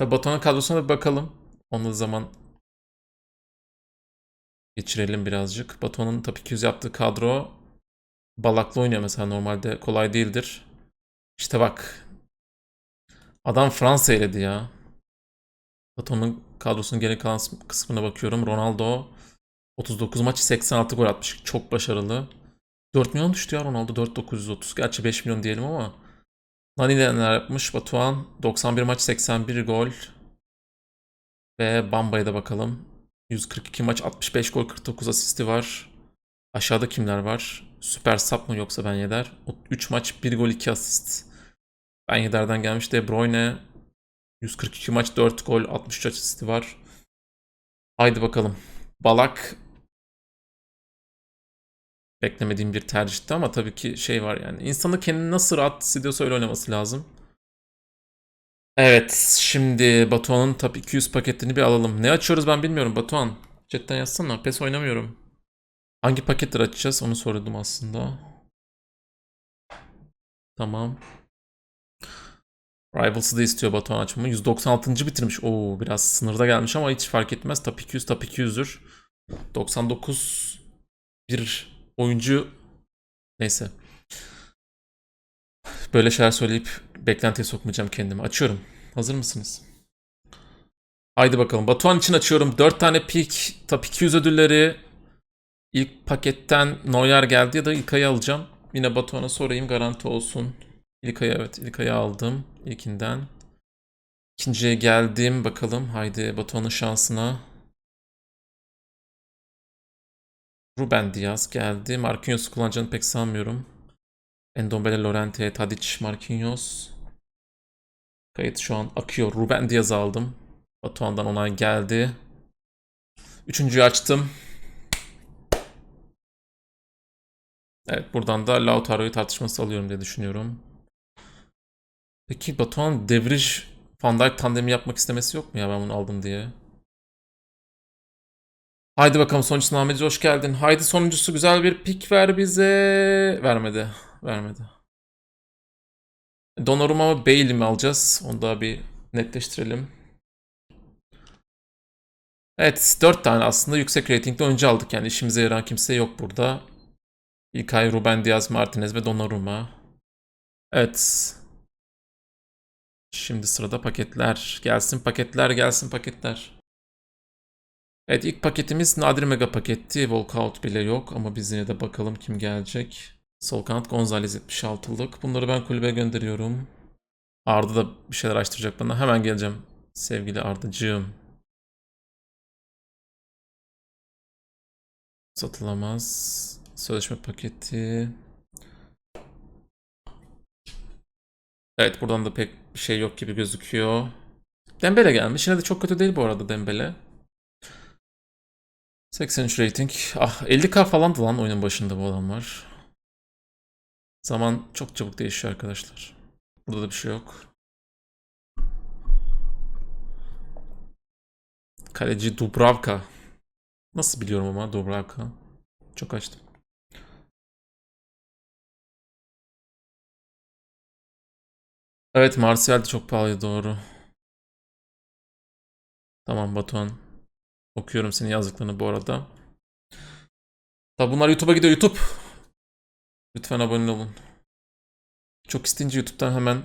Tabi Batuhan'ın kadrosuna da bakalım. Onun zaman geçirelim birazcık. Batuhan'ın top 200 yaptığı kadro Balak'la oynuyor mesela normalde kolay değildir. İşte bak. Adam Fransa eledi ya. Batuhan'ın kadrosunun geri kalan kısmına bakıyorum. Ronaldo 39 maç 86 gol atmış. Çok başarılı. 4 milyon düştü ya Ronaldo 4930. Gerçi 5 milyon diyelim ama. Nani neler yapmış? Batuhan 91 maç 81 gol. Ve Bamba'ya da bakalım. 142 maç 65 gol 49 asisti var. Aşağıda kimler var? Süper sap mı yoksa Ben Yedder? 3 maç 1 gol 2 asist. Ben Yedder'den gelmiş De Bruyne 142 maç 4 gol 63 asisti var. Haydi bakalım. Balak beklemediğim bir tercihti ama tabii ki şey var yani. İnsanı kendini nasıl rahat hissediyorsa öyle oynaması lazım. Evet, şimdi Batuhan'ın top 200 paketini bir alalım. Ne açıyoruz ben bilmiyorum Batuhan. Chatten yazsana. PES oynamıyorum. Hangi paketleri açacağız onu sordum aslında. Tamam. Rivals'ı da istiyor Batuhan açmamı. 196. bitirmiş. Oo biraz sınırda gelmiş ama hiç fark etmez. Top 200 top 200'dür. 99 bir oyuncu neyse. Böyle şeyler söyleyip beklentiye sokmayacağım kendimi. Açıyorum. Hazır mısınız? Haydi bakalım. Batuhan için açıyorum. 4 tane pick, top 200 ödülleri. İlk paketten Neuer geldi ya da İlkay'ı alacağım. Yine Batuhan'a sorayım garanti olsun. İlkay'ı evet İlkay'ı aldım ilkinden. İkinciye geldim bakalım. Haydi Batuhan'ın şansına. Ruben Diaz geldi. Marquinhos'u kullanacağını pek sanmıyorum. Endombele, Lorente, Tadic, Marquinhos. Kayıt şu an akıyor. Ruben Diaz aldım. Batuhan'dan onay geldi. Üçüncüyü açtım. Evet buradan da Lautaro'yu tartışması alıyorum diye düşünüyorum. Peki Batuhan Devrij Van Dijk tandemi yapmak istemesi yok mu ya ben bunu aldım diye. Haydi bakalım sonuncusuna Ahmetci hoş geldin. Haydi sonuncusu güzel bir pik ver bize. Vermedi. Vermedi. Donnarumma mı Bailey mi alacağız? Onu da bir netleştirelim. Evet 4 tane aslında yüksek ratingli oyuncu aldık. Yani işimize yarayan kimse yok burada. İlkay, Ruben Diaz, Martinez ve Donnarumma. Evet. Şimdi sırada paketler. Gelsin paketler, gelsin paketler. Evet ilk paketimiz nadir mega paketti. Walkout bile yok ama biz yine de bakalım kim gelecek. Sol kanat Gonzalez 76'lık. Bunları ben kulübe gönderiyorum. Arda da bir şeyler açtıracak bana. Hemen geleceğim sevgili Ardacığım. Satılamaz. Sözleşme paketi. Evet buradan da pek bir şey yok gibi gözüküyor. Dembele gelmiş. Yine de çok kötü değil bu arada Dembele. 83 rating. Ah 50k falandı lan oyunun başında bu adamlar. Zaman çok çabuk değişiyor arkadaşlar. Burada da bir şey yok. Kaleci Dubravka. Nasıl biliyorum ama Dubravka. Çok açtım. Evet Martial de çok pahalı doğru. Tamam Batuhan. Okuyorum senin yazdıklarını bu arada. Tabi bunlar YouTube'a gidiyor YouTube. Lütfen abone olun. Çok isteyince YouTube'dan hemen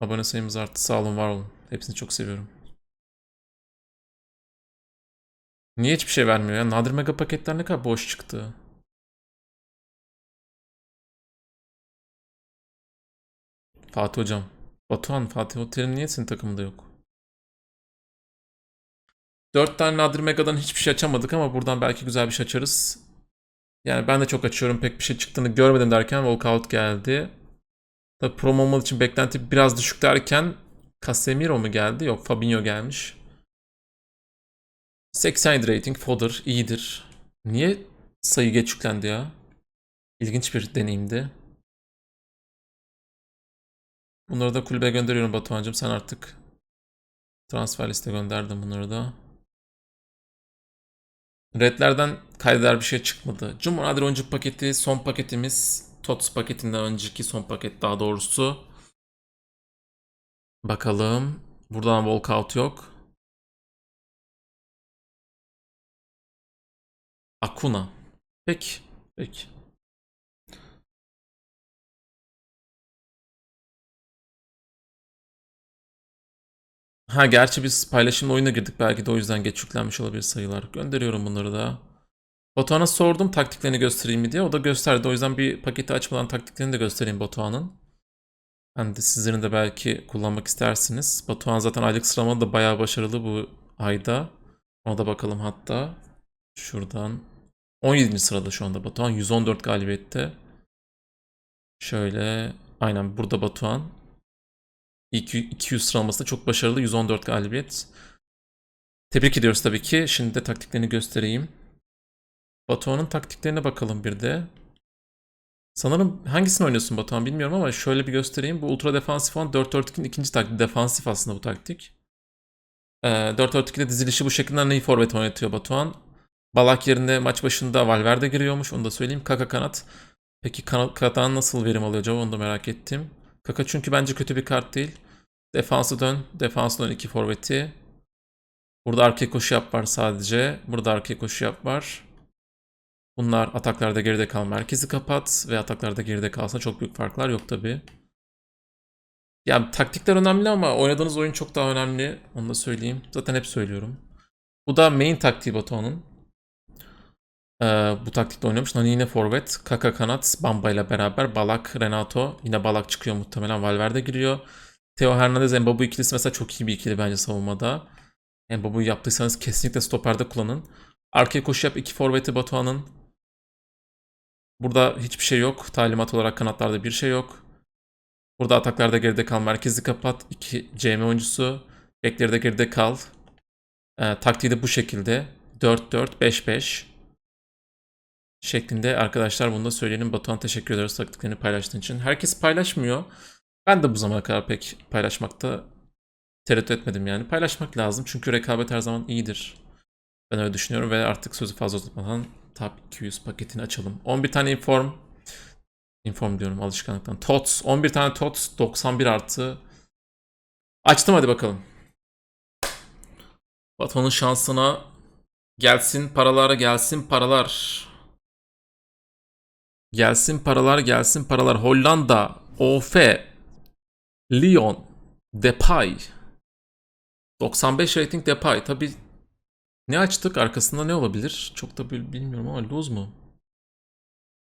abone sayımız arttı. Sağ olun var olun. Hepsini çok seviyorum. Niye hiçbir şey vermiyor ya? Nadir mega paketler ne kadar boş çıktı. Fatih hocam. Batuhan, Fatih Otel'in niye senin takımında yok? 4 tane nadir megadan hiçbir şey açamadık ama buradan belki güzel bir şey açarız. Yani ben de çok açıyorum. Pek bir şey çıktığını görmedim derken walkout geldi. Tabii promo olmadığı için beklenti biraz düşük derken Casemiro mu geldi? Yok Fabinho gelmiş. 87 rating fodder iyidir. Niye sayı geç yüklendi ya? İlginç bir deneyimdi. Bunları da kulübe gönderiyorum Batuhan'cığım. Sen artık transfer liste gönderdin bunları da. Redlerden kaydeder bir şey çıkmadı. Cuma Nadir oyuncu paketi son paketimiz. TOTS paketinden önceki son paket daha doğrusu. Bakalım. Buradan walkout yok. Akuna. Peki. Peki. Ha gerçi biz paylaşımla oyuna girdik. Belki de o yüzden geç yüklenmiş olabilir sayılar. Gönderiyorum bunları da. Batuhan'a sordum taktiklerini göstereyim mi diye. O da gösterdi. O yüzden bir paketi açmadan taktiklerini de göstereyim Batuhan'ın. Ben de sizlerin de belki kullanmak istersiniz. Batuhan zaten aylık sıralamada da bayağı başarılı bu ayda. Ona da bakalım hatta. Şuradan. 17. sırada şu anda Batuhan. 114 galibiyette. Şöyle. Aynen burada Batuhan. İlk 200 sıralamasında çok başarılı. 114 galibiyet. Tebrik ediyoruz tabii ki. Şimdi de taktiklerini göstereyim. Batuhan'ın taktiklerine bakalım bir de. Sanırım hangisini oynuyorsun Batuhan bilmiyorum ama şöyle bir göstereyim. Bu ultra defansif olan 4-4-2'nin ikinci taktiği. Defansif aslında bu taktik. Ee, 4-4-2'de dizilişi bu şekilde neyi forvet oynatıyor Batuhan. Balak yerine maç başında Valverde giriyormuş onu da söyleyeyim. Kaka kanat. Peki kanat, kanattan nasıl verim alıyor acaba onu da merak ettim. Kaka çünkü bence kötü bir kart değil. Defansı dön. Defansı dön iki forveti. Burada arkaya koşu yap var sadece. Burada arkaya koşu yap var. Bunlar ataklarda geride kal merkezi kapat ve ataklarda geride kalsın çok büyük farklar yok tabi. Yani taktikler önemli ama oynadığınız oyun çok daha önemli. Onu da söyleyeyim. Zaten hep söylüyorum. Bu da main taktiği Batuhan'ın. Ee, bu taktikte oynamış. Nani yine forvet. Kaka kanat. Bamba ile beraber. Balak, Renato. Yine Balak çıkıyor muhtemelen. Valverde giriyor. Theo Hernandez, Mbabu ikilisi mesela çok iyi bir ikili bence savunmada. Mbabu'yu yaptıysanız kesinlikle stoperde kullanın. Arkaya koşu yap. iki forveti Batuhan'ın. Burada hiçbir şey yok. Talimat olarak kanatlarda bir şey yok. Burada ataklarda geride kal. Merkezi kapat. 2 CM oyuncusu. Bekleri de geride kal. Ee, taktiği de bu şekilde. 4-4-5-5 şeklinde arkadaşlar bunu da söyleyelim. Batuhan teşekkür ederiz taktiklerini paylaştığın için. Herkes paylaşmıyor. Ben de bu zamana kadar pek paylaşmakta tereddüt etmedim yani. Paylaşmak lazım çünkü rekabet her zaman iyidir. Ben öyle düşünüyorum ve artık sözü fazla uzatmadan Top 200 paketini açalım. 11 tane inform. Inform diyorum alışkanlıktan. TOTS. 11 tane TOTS. 91 artı. Açtım hadi bakalım. Batuhan'ın şansına gelsin paralar gelsin paralar. Gelsin paralar gelsin paralar. Hollanda. OF. Lyon. Depay. 95 rating Depay. Tabi ne açtık? Arkasında ne olabilir? Çok da bil- bilmiyorum ama lose mu?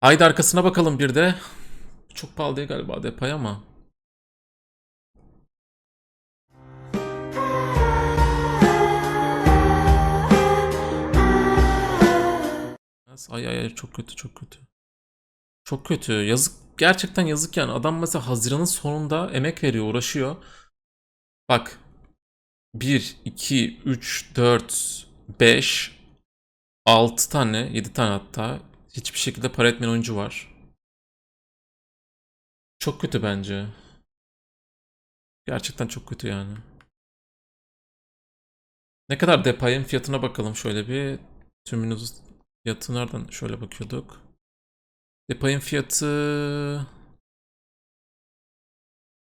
Haydi arkasına bakalım bir de. Çok pahalı değil galiba Depay ama. Ay ay ay çok kötü çok kötü. Çok kötü. Yazık. Gerçekten yazık yani. Adam mesela Haziran'ın sonunda emek veriyor, uğraşıyor. Bak. 1, 2, 3, 4, 5, 6 tane, 7 tane hatta. Hiçbir şekilde para etmeyen oyuncu var. Çok kötü bence. Gerçekten çok kötü yani. Ne kadar Depay'ın fiyatına bakalım şöyle bir. Tümünüz fiyatı nereden şöyle bakıyorduk. Depay'ın fiyatı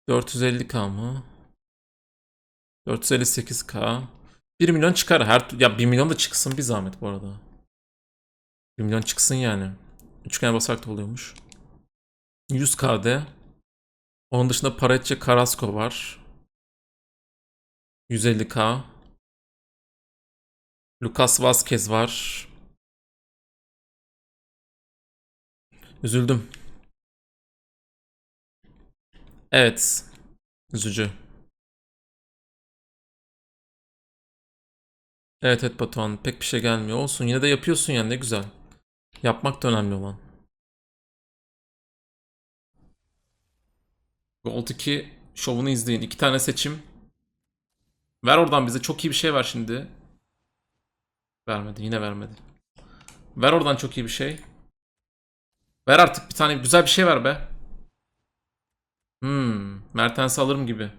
450k mı? 458k. 1 milyon çıkar. Her ya 1 milyon da çıksın bir zahmet bu arada. 1 milyon çıksın yani. Üçgen basarak da oluyormuş. 100k'de. Onun dışında Parecce Carrasco var. 150k. Lucas Vazquez var. Üzüldüm. Evet. Üzücü. Evet evet Batuhan pek bir şey gelmiyor. Olsun yine de yapıyorsun yani ne güzel. Yapmak da önemli olan. Gold 2 şovunu izleyin. İki tane seçim. Ver oradan bize çok iyi bir şey ver şimdi. Vermedi yine vermedi. Ver oradan çok iyi bir şey. Ver artık bir tane güzel bir şey ver be. Hmm. Mertens alırım gibi.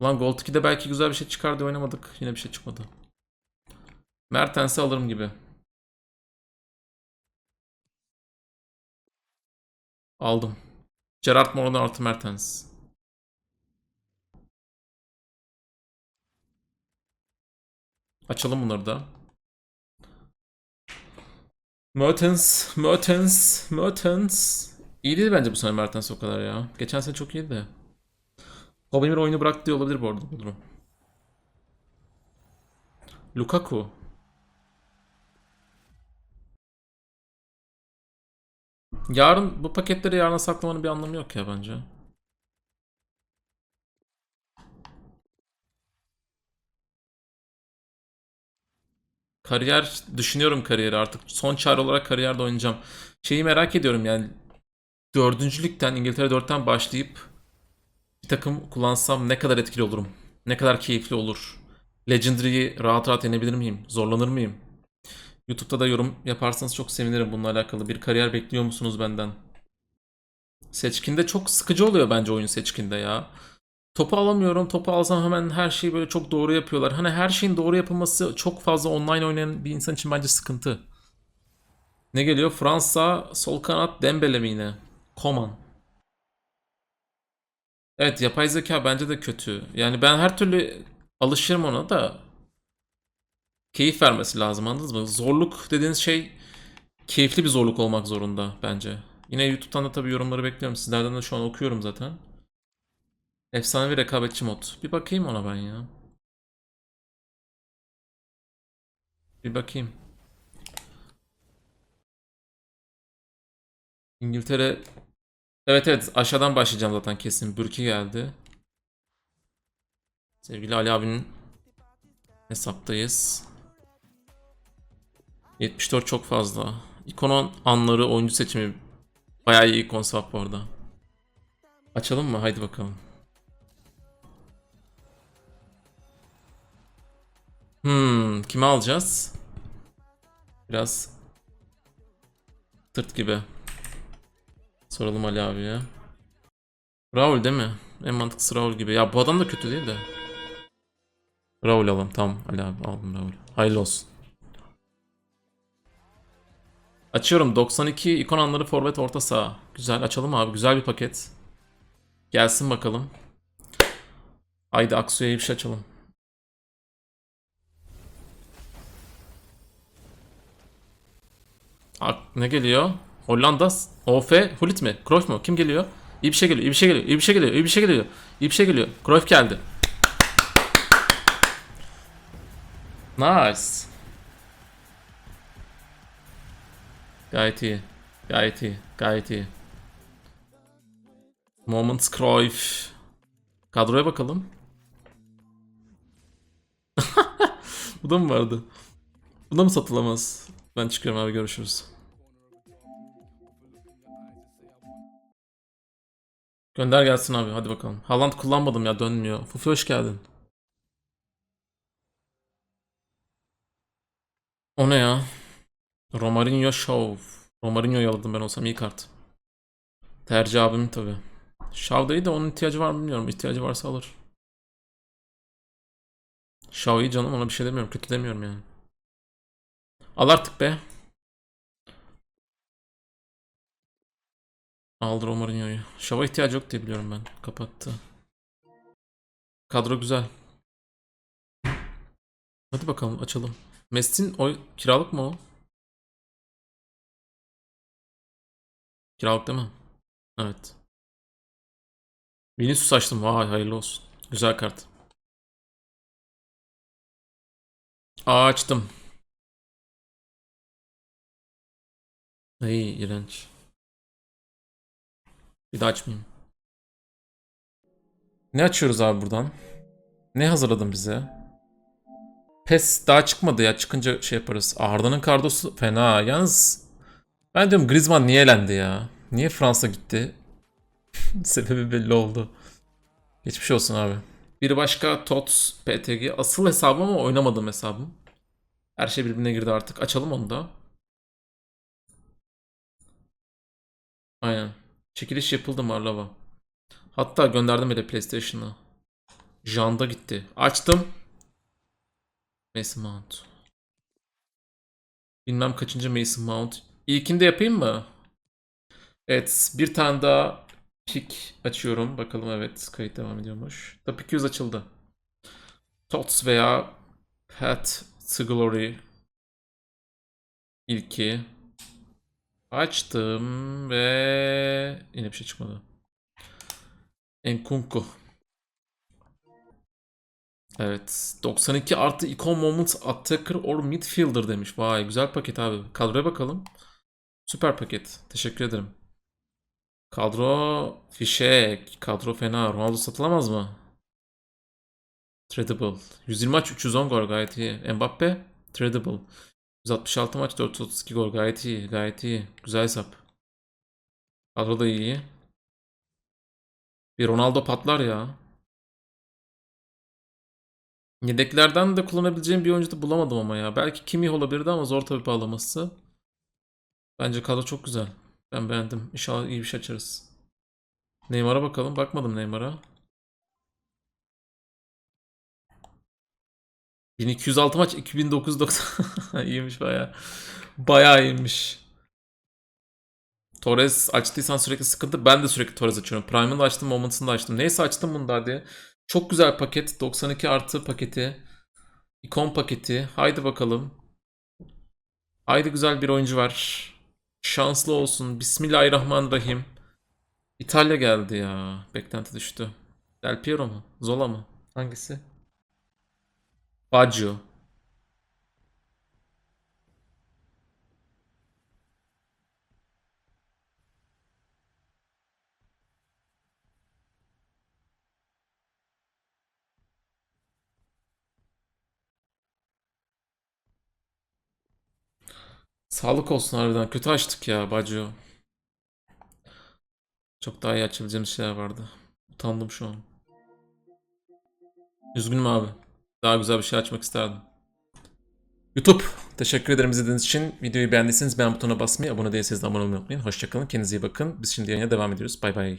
Ulan Gold 2'de belki güzel bir şey çıkardı oynamadık. Yine bir şey çıkmadı. Mertens'i alırım gibi. Aldım. Gerard Moreno artı Mertens. Açalım bunları da. Mertens, Mertens, Mertens. İyi değil bence bu sene Mertens o kadar ya. Geçen sene çok iyiydi de. Kobemir oyunu bıraktı diye olabilir bu arada bu durum. Lukaku. Yarın bu paketleri yarına saklamanın bir anlamı yok ya bence. Kariyer düşünüyorum kariyeri artık. Son çare olarak kariyerde oynayacağım. Şeyi merak ediyorum yani dördüncülükten İngiltere 4'ten başlayıp bir takım kullansam ne kadar etkili olurum? Ne kadar keyifli olur? Legendary'yi rahat rahat yenebilir miyim? Zorlanır mıyım? YouTube'da da yorum yaparsanız çok sevinirim bununla alakalı. Bir kariyer bekliyor musunuz benden? Seçkinde çok sıkıcı oluyor bence oyun seçkinde ya. Topu alamıyorum. Topu alsam hemen her şeyi böyle çok doğru yapıyorlar. Hani her şeyin doğru yapılması çok fazla online oynayan bir insan için bence sıkıntı. Ne geliyor? Fransa sol kanat Dembele mi yine? Koman. Evet yapay zeka bence de kötü. Yani ben her türlü alışırım ona da keyif vermesi lazım anladınız mı? Zorluk dediğiniz şey keyifli bir zorluk olmak zorunda bence. Yine YouTube'dan da tabii yorumları bekliyorum. Sizlerden de şu an okuyorum zaten. Efsanevi rekabetçi mod. Bir bakayım ona ben ya. Bir bakayım. İngiltere Evet evet aşağıdan başlayacağım zaten kesin. Bürki geldi. Sevgili Ali abinin hesaptayız. 74 çok fazla. İkonun anları, oyuncu seçimi bayağı iyi ikon swap bu arada. Açalım mı? Haydi bakalım. Hmm, kimi alacağız? Biraz tırt gibi. Soralım Ali abiye. Raul değil mi? En mantıklısı Raul gibi. Ya bu adam da kötü değil de. Raul alalım. Tamam Ali abi aldım Raul. Hayırlı olsun. Açıyorum. 92 ikon anları forvet orta saha. Güzel açalım abi. Güzel bir paket. Gelsin bakalım. Haydi Aksu'ya bir şey açalım. Ne geliyor? Hollanda, OF, Hulit mi? Cruyff mu? Kim geliyor? İyi bir şey geliyor, iyi bir şey geliyor, iyi bir şey geliyor, iyi bir şey geliyor, iyi bir şey geliyor. Cruyff geldi. Nice. Gayet iyi. Gayet iyi. Gayet iyi. Moments Cruyff. Kadroya bakalım. Bu da mı vardı? Bu da mı satılamaz? Ben çıkıyorum abi görüşürüz. Gönder gelsin abi hadi bakalım. Haaland kullanmadım ya dönmüyor. Fufi hoş geldin. O ne ya? Romarinho Show. Romarinho'yu aldım ben olsam iyi kart. Tercih abim tabi. Shaw'da da onun ihtiyacı var mı bilmiyorum. İhtiyacı varsa alır. Shaw iyi canım ona bir şey demiyorum. Kötü demiyorum yani. Al artık be. Aldı Romarinho'yu. Şava ihtiyacı yok diye biliyorum ben. Kapattı. Kadro güzel. Hadi bakalım açalım. Mesut'in o kiralık mı o? Kiralık değil mi? Evet. Vinicius açtım. Vay hayırlı olsun. Güzel kart. Aa açtım. Ay iğrenç. Bir daha açmayayım. Ne açıyoruz abi buradan? Ne hazırladın bize? PES daha çıkmadı ya. Çıkınca şey yaparız. Arda'nın kardosu fena. Yalnız ben diyorum Griezmann niye elendi ya? Niye Fransa gitti? Sebebi belli oldu. Geçmiş olsun abi. Bir başka TOTS PTG. Asıl hesabım ama oynamadığım hesabım. Her şey birbirine girdi artık. Açalım onu da. Aynen. Çekiliş yapıldı Marlava. Hatta gönderdim bile PlayStation'a. Janda gitti. Açtım. Mason Mount. Bilmem kaçıncı Mason Mount. İlkinde yapayım mı? Evet. Bir tane daha pick açıyorum. Bakalım evet. Kayıt devam ediyormuş. Top 200 açıldı. Tots veya Pat Glory. İlki. Açtım ve yine bir şey çıkmadı. Enkunku. Evet. 92 artı icon moment attacker or midfielder demiş. Vay güzel paket abi. Kadroya bakalım. Süper paket. Teşekkür ederim. Kadro fişek. Kadro fena. Ronaldo satılamaz mı? Tradable. 120 maç 310 gol gayet iyi. Mbappe tradable. 166 maç 432 gol gayet iyi. Gayet iyi. Güzel hesap. Kadro da iyi. Bir Ronaldo patlar ya. Yedeklerden de kullanabileceğim bir oyuncu da bulamadım ama ya. Belki Kimmich olabilirdi ama zor tabii bağlaması. Bence kadro çok güzel. Ben beğendim. İnşallah iyi bir şey açarız. Neymar'a bakalım. Bakmadım Neymar'a. 1206 maç 2990 iyiymiş baya. Bayağı iyiymiş. Torres açtıysan sürekli sıkıntı. Ben de sürekli Torres açıyorum. Prime'ını da açtım, Moments'ını da açtım. Neyse açtım bunu da hadi. Çok güzel paket. 92 artı paketi. İkon paketi. Haydi bakalım. Haydi güzel bir oyuncu var. Şanslı olsun. Bismillahirrahmanirrahim. İtalya geldi ya. Beklenti düştü. Del Piero mu? Zola mı? Hangisi? Baggio. Sağlık olsun harbiden. Kötü açtık ya Baggio. Çok daha iyi açabileceğimiz şeyler vardı. Utandım şu an. Üzgünüm abi. Daha güzel bir şey açmak isterdim. YouTube. Teşekkür ederim izlediğiniz için. Videoyu beğendiyseniz beğen butonuna basmayı, abone değilseniz de abone olmayı unutmayın. Hoşçakalın. Kendinize iyi bakın. Biz şimdi yayına devam ediyoruz. Bay bay.